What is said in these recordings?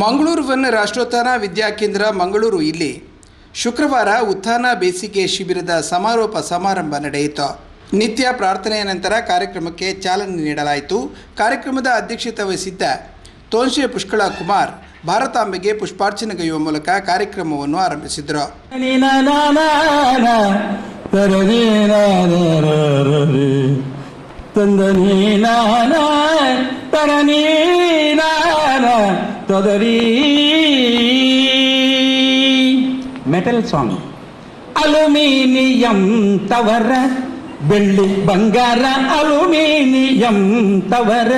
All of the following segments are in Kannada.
ಮಂಗಳೂರು ವನ್ ರಾಷ್ಟ್ರೋತ್ಥಾನ ವಿದ್ಯಾಕೇಂದ್ರ ಮಂಗಳೂರು ಇಲ್ಲಿ ಶುಕ್ರವಾರ ಉತ್ಥಾನ ಬೇಸಿಗೆ ಶಿಬಿರದ ಸಮಾರೋಪ ಸಮಾರಂಭ ನಡೆಯಿತು ನಿತ್ಯ ಪ್ರಾರ್ಥನೆಯ ನಂತರ ಕಾರ್ಯಕ್ರಮಕ್ಕೆ ಚಾಲನೆ ನೀಡಲಾಯಿತು ಕಾರ್ಯಕ್ರಮದ ಅಧ್ಯಕ್ಷತೆ ವಹಿಸಿದ್ದ ತೋನ್ಶೆ ಪುಷ್ಕಳ ಕುಮಾರ್ ಭಾರತಾಂಬೆಗೆ ಪುಷ್ಪಾರ್ಚನೆಗೈಯುವ ಮೂಲಕ ಕಾರ್ಯಕ್ರಮವನ್ನು ಆರಂಭಿಸಿದರು ತೊದರಿ மெட்டல் சாங் அலுமினியம் தவற வெள்ளி பங்கார அலுமினியம் தவற.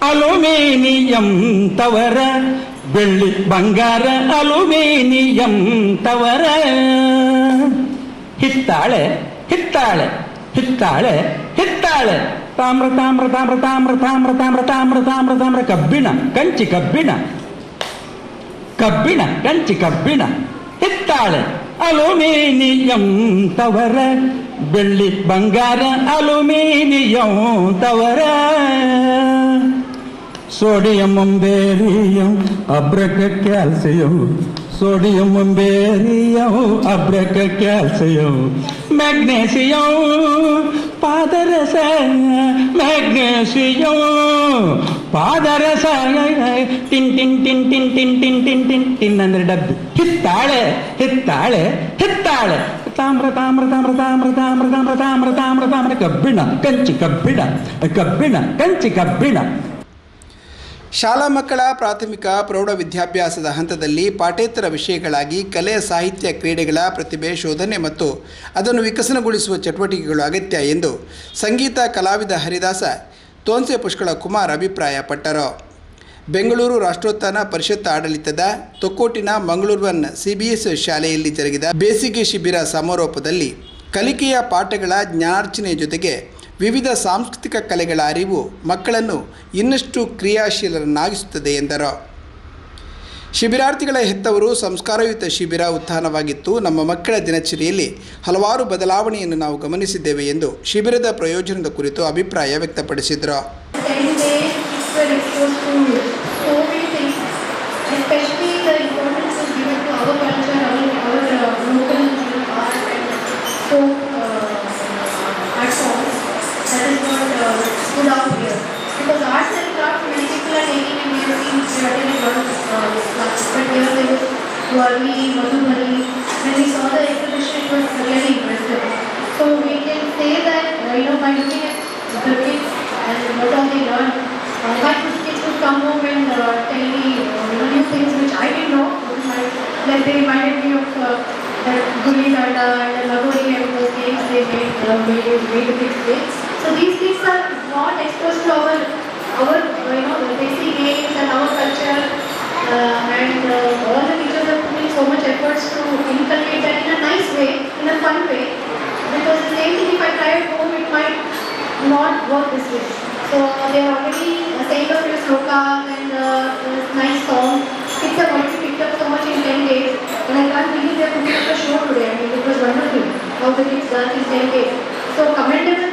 அலுமினியம் தவற வெள்ளி பங்கார அலுமினியம் தவற. ಹಿತ್ತಾಳೆ ಹಿತ್ತಾಳೆ ಹಿತ್ತಾಳೆ ಹಿತ್ತಾಳೆ ತಾಮ್ರ ತಾಮ್ರ ತಾಮ್ರ ತಾಮ್ರ ತಾಮ್ರ ತಾಮ್ರ ತಾಮ್ರ ತಾಮ್ರ ತಾಮ್ರ ಕಬ್ಬಿಣ ಕಂಚಿ ಕಬ್ಬಿಣ ಕಬ್ಬಿಣ ಕಂಚಿ ಕಬ್ಬಿಣ ಹಿತ್ತಾಳೆ ಅಲ್ಯೂಮಿನಿಯಂ ತವರ ಬೆಳ್ಳಿ ಬಂಗಾರ ಅಲ್ಯೂಮಿನಿಯಂ ತವರ ಸೋಡಿಯಂ ಬೇರಿಯಂ ಅಬ್ರಕ ಕ್ಯಾಲ್ಸಿಯಂ ಸೋಡಿಯಂ ಬೇರಿಯಂ ಅಬ್ರಕ calcium magnesium ಪಾದರಸ magnesium ಪಾದರಸ tin tin tin tin tin tin tin tin tin ಅಂದ್ರೆ ಡಬ್ಬಿ ಹಿತ್ತಾಳೆ ಹಿತ್ತಾಳೆ ಹಿತ್ತಾಳೆ ತಾಮ್ರ ತಾಮ್ರ ತಾಮ್ರ ತಾಮ್ರ ತಾಮ್ರ ತಾಮ್ರ ತಾಮ್ರ ತಾಮ್ರ ತಾಮ್ರ ಕಬ್ಬಿಣ ಕಂಚಿ ಕಬ್ಬಿಣ ಕಬ್ಬಿಣ ಕಂಚಿ ಕಬ್ಬಿಣ ಶಾಲಾ ಮಕ್ಕಳ ಪ್ರಾಥಮಿಕ ಪ್ರೌಢ ವಿದ್ಯಾಭ್ಯಾಸದ ಹಂತದಲ್ಲಿ ಪಾಠೇತರ ವಿಷಯಗಳಾಗಿ ಕಲೆ, ಸಾಹಿತ್ಯ ಕ್ರೀಡೆಗಳ ಪ್ರತಿಭೆ, ಶೋಧನೆ ಮತ್ತು ಅದನ್ನು ವಿಕಸನಗೊಳಿಸುವ ಚಟುವಟಿಕೆಗಳು ಅಗತ್ಯ ಎಂದು ಸಂಗೀತ ಕಲಾವಿದ ಹರಿದಾಸ ತೋನ್ಸೆ ಪುಷ್ಕಳ ಕುಮಾರ್ ಅಭಿಪ್ರಾಯಪಟ್ಟರು. ಬೆಂಗಳೂರು ರಾಷ್ಟ್ರೋತ್ಥಾನ ಪರಿಷತ್ ಆಡಳಿತದ ತೊಕ್ಕೋಟಿನ ಮಂಗಳೂರ್ವನ್ ಸಿಬಿಎಸ್ ಶಾಲೆಯಲ್ಲಿ ಜರುಗಿದ ಬೇಸಿಗೆ ಶಿಬಿರ ಸಮಾರೋಪದಲ್ಲಿ ಕಲಿಕೆಯ ಪಾಠಗಳ ಜ್ಞಾನಾರ್ಜನೆ ಜೊತೆಗೆ ವಿವಿಧ ಸಾಂಸ್ಕೃತಿಕ ಕಲೆಗಳ ಅರಿವು ಮಕ್ಕಳನ್ನು ಇನ್ನಷ್ಟು ಕ್ರಿಯಾಶೀಲರನ್ನಾಗಿಸುತ್ತದೆ ಎಂದರು. ಶಿಬಿರಾರ್ಥಿಗಳ ಹೆತ್ತವರು ಸಂಸ್ಕಾರಯುತ ಶಿಬಿರ ಉತ್ಥಾನವಾಗಿತ್ತು. ನಮ್ಮ ಮಕ್ಕಳ ದಿನಚರಿಯಲ್ಲಿ ಹಲವಾರು ಬದಲಾವಣೆಯನ್ನು ನಾವು ಗಮನಿಸಿದ್ದೇವೆ ಎಂದು ಶಿಬಿರದ ಪ್ರಯೋಜನದ ಕುರಿತು ಅಭಿಪ್ರಾಯ ವ್ಯಕ್ತಪಡಿಸಿದರು. uh, school here. Because arts and craft, many people are taking in BSc, which we are But here they were Dwarvi, Madhumali. When we saw the exhibition, it was really impressive. So we can say that, you know, by looking at the kids and what all they learn, uh, my kids would come home and uh, tell me uh, new things which I didn't know. Like they reminded me of uh, that Gulli Danda and Lagori and those games they made, uh, made, made, made, made, made, so these things are not exposed to our, our you know, basic games and our culture. Uh, and uh, all the teachers are putting so much efforts to inculcate that in a nice way, in a fun way. Because the same thing if I try at home, it might not work this way. So they are already saying a few slokas and uh, nice songs. Kids have already picked up so much in 10 days. And I can't believe they are putting up a show today. I mean, it was wonderful how the kids done in 10 days. So commendable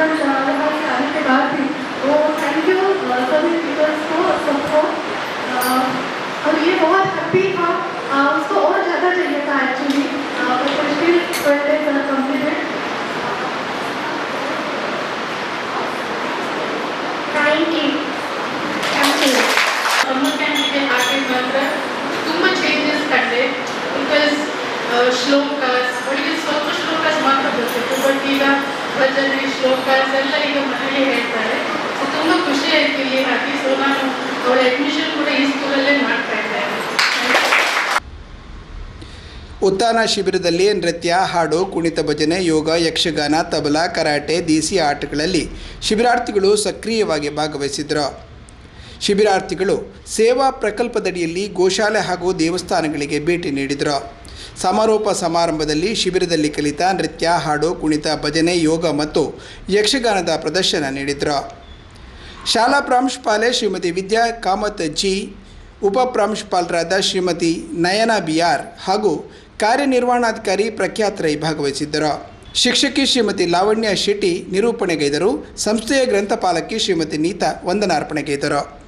different different जगह से आने के बाद भी तो थैंक यू सभी टीचर्स को सबको और ये बहुत हैप्पी था अ, उसको और ज़्यादा चाहिए था एक्चुअली मुश्किल पहले completed Thank you. Thank you. Summer ಕ್ಯಾಂಪಿಗೆ ಹಾಕಿದ ಮಾತ್ರ ತುಂಬ ಚೇಂಜಸ್ ಕಂಡೆ ಬಿಕಾಸ್ ಶ್ಲೋಕಾಸ್ ಅವಳಿಗೆ ಸ್ವಲ್ಪ ಶ್ಲೋಕಾಸ್ ಮಾತ್ರ ಬರ್ತಿತ್ತು ಬಟ್ ಈಗ ಭಜನೆ, ಶ್ಲೋಕ ಎಲ್ಲ ಈಗ ಹೇಳ್ತಾರೆ. ಸೊ, ತುಂಬ ಖುಷಿ ಆಯ್ತು ಇಲ್ಲಿ ಹಾಕಿ ಸೊ ನಾನು ಅವಳ ಅಡ್ಮಿಷನ್ ಕೂಡ ಈ ಸ್ಕೂಲಲ್ಲೇ ಮಾಡ್ತಾ ಇದ್ದೇನೆ. ಉತ್ಥಾನ ಶಿಬಿರದಲ್ಲಿ ನೃತ್ಯ, ಹಾಡು, ಕುಣಿತ ಭಜನೆ, ಯೋಗ, ಯಕ್ಷಗಾನ, ತಬಲಾ, ಕರಾಟೆ, ದೇಸಿ ಆಟಗಳಲ್ಲಿ ಶಿಬಿರಾರ್ಥಿಗಳು ಸಕ್ರಿಯವಾಗಿ ಭಾಗವಹಿಸಿದರು. ಶಿಬಿರಾರ್ಥಿಗಳು ಸೇವಾ ಪ್ರಕಲ್ಪದಡಿಯಲ್ಲಿ ಗೋಶಾಲೆ ಹಾಗೂ ದೇವಸ್ಥಾನಗಳಿಗೆ ಭೇಟಿ ನೀಡಿದರು. ಸಮಾರೋಪ ಸಮಾರಂಭದಲ್ಲಿ ಶಿಬಿರದಲ್ಲಿ ಕಲಿತ ನೃತ್ಯ, ಹಾಡು, ಕುಣಿತ, ಭಜನೆ, ಯೋಗ ಮತ್ತು ಯಕ್ಷಗಾನದ ಪ್ರದರ್ಶನ ನೀಡಿದರು. ಶಾಲಾ ಪ್ರಾಂಶುಪಾಲೆ ಶ್ರೀಮತಿ ವಿದ್ಯಾ ಕಾಮತ್ ಜಿ, ಉಪ ಪ್ರಾಂಶುಪಾಲರಾದ ಶ್ರೀಮತಿ ನಯನ ಬಿಆರ್ ಹಾಗೂ ಕಾರ್ಯನಿರ್ವಹಣಾಧಿಕಾರಿ ಪ್ರಖ್ಯಾತ್ ರೈ ಭಾಗವಹಿಸಿದ್ದರು. ಶಿಕ್ಷಕಿ ಶ್ರೀಮತಿ ಲಾವಣ್ಯ ಶೆಟ್ಟಿ ನಿರೂಪಣೆಗೈದರು. ಸಂಸ್ಥೆಯ ಗ್ರಂಥಪಾಲಕಿ ಶ್ರೀಮತಿ ನೀತಾ ವಂದನಾರ್ಪಣೆಗೈದರು.